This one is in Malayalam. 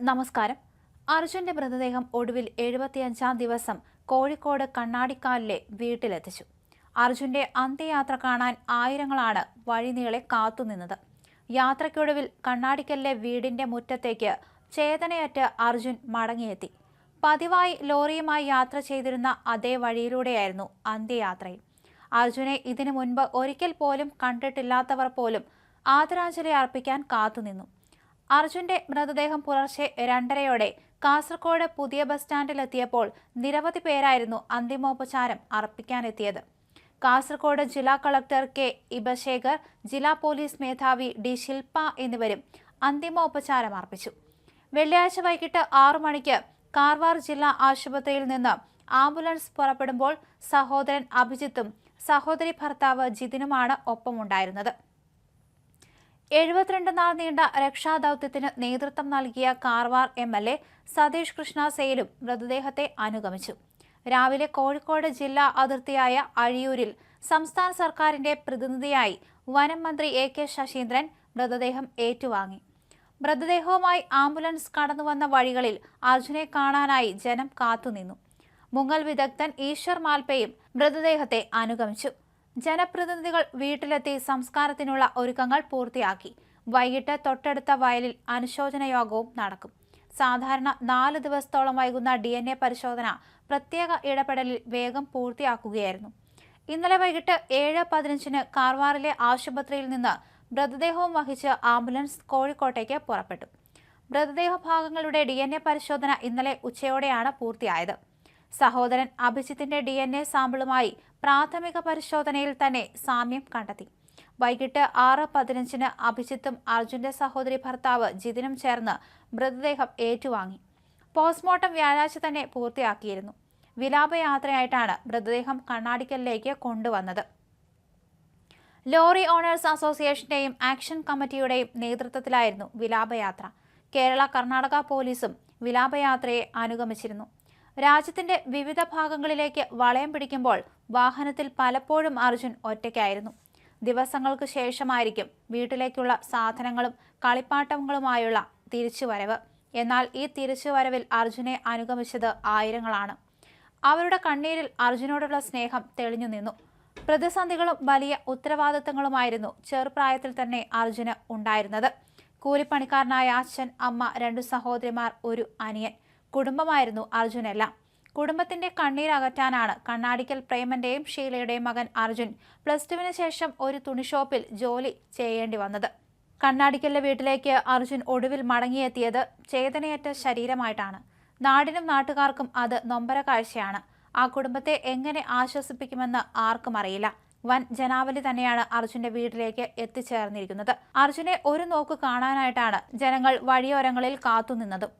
നമസ്കാരം. അർജുന്റെ മൃതദേഹം ഒടുവിൽ എഴുപത്തിയഞ്ചാം ദിവസം കോഴിക്കോട് കണ്ണാടിക്കാലിലെ വീട്ടിലെത്തിച്ചു. അർജുന്റെ അന്ത്യയാത്ര കാണാൻ ആയിരങ്ങളാണ് വഴിനീളെ കാത്തുനിന്നത്. യാത്രയ്ക്കൊടുവിൽ കണ്ണാടിക്കലിലെ വീടിന്റെ മുറ്റത്തേക്ക് ചേതനയറ്റ് അർജുൻ മടങ്ങിയെത്തി. പതിവായി ലോറിയുമായി യാത്ര ചെയ്തിരുന്ന അതേ വഴിയിലൂടെയായിരുന്നു അന്ത്യയാത്രയും. അർജുനെ ഇതിനു മുൻപ് ഒരിക്കൽ പോലും കണ്ടിട്ടില്ലാത്തവർ പോലും ആദരാഞ്ജലി അർപ്പിക്കാൻ കാത്തുനിന്നു. അർജുന്റെ മൃതദേഹം പുലർച്ചെ രണ്ടരയോടെ കാസർകോട് പുതിയ ബസ് സ്റ്റാൻഡിലെത്തിയപ്പോൾ നിരവധി പേരായിരുന്നു അന്തിമോപചാരം അർപ്പിക്കാനെത്തിയത്. കാസർകോട് ജില്ലാ കളക്ടർ കെ ഇബശേഖർ ജില്ലാ പോലീസ് മേധാവി ഡി ശിൽപ എന്നിവരും അന്തിമോപചാരം അർപ്പിച്ചു. വെള്ളിയാഴ്ച വൈകിട്ട് ആറു മണിക്ക് കാർവാർ ജില്ലാ ആശുപത്രിയിൽ നിന്ന് ആംബുലൻസ് പുറപ്പെടുമ്പോൾ സഹോദരൻ അഭിജിത്തും സഹോദരി ഭർത്താവ് ജിതിനുമാണ് ഒപ്പമുണ്ടായിരുന്നത്. എഴുപത്തിരണ്ട് നാൾ നീണ്ട രക്ഷാദൌത്യത്തിന് നേതൃത്വം നൽകിയ Karwar M L A Satish Krishna സേലും മൃതദേഹത്തെ അനുഗമിച്ചു. രാവിലെ കോഴിക്കോട് ജില്ലാ അതിർത്തിയായ അഴിയൂരിൽ സംസ്ഥാന സർക്കാരിന്റെ പ്രതിനിധിയായി വനം മന്ത്രി എ കെ ശശീന്ദ്രൻ മൃതദേഹം ഏറ്റുവാങ്ങി. മൃതദേഹവുമായി ആംബുലൻസ് കടന്നുവന്ന വഴികളിൽ അർജുനെ കാണാനായി ജനം കാത്തുനിന്നു. മുങ്ങൽ വിദഗ്ധൻ ഈശ്വർ മാൽപ്പയും മൃതദേഹത്തെ അനുഗമിച്ചു. ജനപ്രതിനിധികൾ വീട്ടിലെത്തി സംസ്കാരത്തിനുള്ള ഒരുക്കങ്ങൾ പൂർത്തിയാക്കി. വൈകിട്ട് തൊട്ടടുത്ത വയലിൽ അനുശോചന യോഗവും നടക്കും. സാധാരണ നാല് ദിവസത്തോളം വൈകുന്ന ഡി എൻ എ പരിശോധന പ്രത്യേക ഇടപെടലിൽ വേഗം പൂർത്തിയാക്കുകയായിരുന്നു. ഇന്നലെ വൈകിട്ട് ഏഴ് പതിനഞ്ചിന് കാർവാറിലെ ആശുപത്രിയിൽ നിന്ന് മൃതദേഹവും വഹിച്ച് ആംബുലൻസ് കോഴിക്കോട്ടേക്ക് പുറപ്പെട്ടു. മൃതദേഹ ഭാഗങ്ങളുടെ ഡി പരിശോധന ഇന്നലെ ഉച്ചയോടെയാണ് പൂർത്തിയായത്. സഹോദരൻ അഭിജിത്തിന്റെ ഡി എൻ എ സാമ്പിളുമായി പ്രാഥമിക പരിശോധനയിൽ തന്നെ സാമ്യം കണ്ടെത്തി. വൈകിട്ട് ആറ് പതിനഞ്ചിന് അഭിജിത്തും അർജുന്റെ സഹോദരി ഭർത്താവ് ജിതിനും ചേർന്ന് മൃതദേഹം ഏറ്റുവാങ്ങി. പോസ്റ്റ്മോർട്ടം വ്യാഴാഴ്ച തന്നെ പൂർത്തിയാക്കിയിരുന്നു. വിലാപയാത്രയായിട്ടാണ് മൃതദേഹം കണ്ണാടിക്കലിലേക്ക് കൊണ്ടുവന്നത്. ലോറി ഓണേഴ്സ് അസോസിയേഷന്റെയും ആക്ഷൻ കമ്മിറ്റിയുടെയും നേതൃത്വത്തിലായിരുന്നു വിലാപയാത്ര. കേരള കർണാടക പോലീസും വിലാപയാത്രയെ അനുഗമിച്ചിരുന്നു. രാജ്യത്തിന്റെ വിവിധ ഭാഗങ്ങളിലേക്ക് വളയം പിടിക്കുമ്പോൾ വാഹനത്തിൽ പലപ്പോഴും അർജുൻ ഒറ്റയ്ക്കായിരുന്നു. ദിവസങ്ങൾക്ക് ശേഷമായിരിക്കും വീട്ടിലേക്കുള്ള സാധനങ്ങളും കളിപ്പാട്ടങ്ങളുമായുള്ള തിരിച്ചുവരവ്. എന്നാൽ ഈ തിരിച്ചുവരവിൽ അർജുനെ അനുഗമിച്ചത് ആയിരങ്ങളാണ്. അവരുടെ കണ്ണീരിൽ അർജുനോടുള്ള സ്നേഹം തെളിഞ്ഞു നിന്നു. പ്രതിസന്ധികളും വലിയ ഉത്തരവാദിത്തങ്ങളുമായിരുന്നു ചെറുപ്രായത്തിൽ തന്നെ അർജുന് ഉണ്ടായിരുന്നത്. കൂലിപ്പണിക്കാരനായ അച്ഛൻ അമ്മ രണ്ടു സഹോദരിമാർ ഒരു അനിയൻ. കുടുംബമായിരുന്നു അർജുനെല്ലാം കുടുംബത്തിന്റെ കണ്ണീരകറ്റാനാണ് കണ്ണാടിക്കൽ പ്രേമന്റെയും ഷീലയുടെയും മകൻ അർജുൻ പ്ലസ് ടുവിന് ശേഷം ഒരു തുണിഷോപ്പിൽ ജോലി ചെയ്യേണ്ടി വന്നത്. കണ്ണാടിക്കലിലെ വീട്ടിലേക്ക് അർജുൻ ഒടുവിൽ മടങ്ങിയെത്തിയത് ചേതനയറ്റ ശരീരമായിട്ടാണ്. നാടിനും നാട്ടുകാർക്കും അത് നൊമ്പര കാഴ്ചയാണ്. ആ കുടുംബത്തെ എങ്ങനെ ആശ്വസിപ്പിക്കുമെന്ന് ആർക്കും അറിയില്ല. വൻ ജനാവലി തന്നെയാണ് അർജുന്റെ വീട്ടിലേക്ക് എത്തിച്ചേർന്നിരിക്കുന്നത്. അർജുനെ ഒരു നോക്ക് കാണാനായിട്ടാണ് ജനങ്ങൾ വഴിയോരങ്ങളിൽ കാത്തുനിന്നതും.